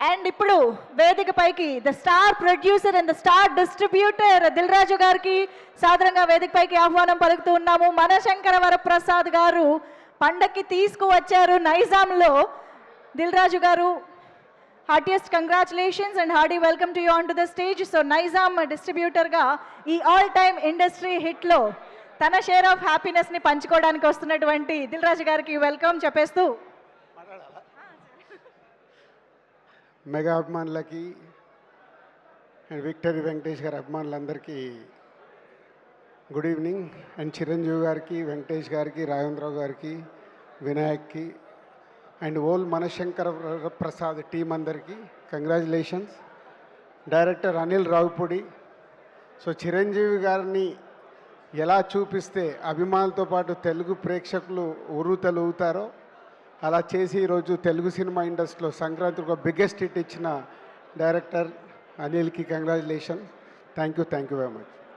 And ఇప్పుడు వేదిక పైకి the star producer and the star distributor Dil Raju గారికి సాధారణంగా వేదిక పైకి ఆహ్వానం పలుకుతూ ఉన్నాము. మనశంకర వరప్రసాద్ గారు పండక్కి తీసుకువచ్చారు నైజాంలో. దిల్ రాజు గారు heartiest congratulations and hearty welcome to you on to the stage so Nizam డిస్ట్రిబ్యూటర్గా ఈ ఆల్ టైమ్ ఇండస్ట్రీ హిట్లో తన షేర్ ఆఫ్ హ్యాపీనెస్ని పంచుకోవడానికి వస్తున్నటువంటి దిల్ రాజు గారికి వెల్కమ్ చెప్పేస్తూ మెగా అభిమానులకి అండ్ విక్టరీ వెంకటేష్ గారి అభిమానులందరికీ గుడ్ ఈవినింగ్. అండ్ చిరంజీవి గారికి వెంకటేష్ గారికి రాజేంద్రరావు గారికి వినాయక్కి and whole Manashankara Prasad team అందరికీ congratulations. Director Anil Ravipudi. So Chiranjeevi గారిని ఎలా చూపిస్తే అభిమానులతో పాటు తెలుగు ప్రేక్షకులు ఉరుతలుగుతారో అలా చేసి ఈరోజు తెలుగు సినిమా ఇండస్ట్రీలో సంక్రాంతి ఒక బిగ్గెస్ట్ హిట్ ఇచ్చిన director అనిల్కి congratulation thank you thank you very much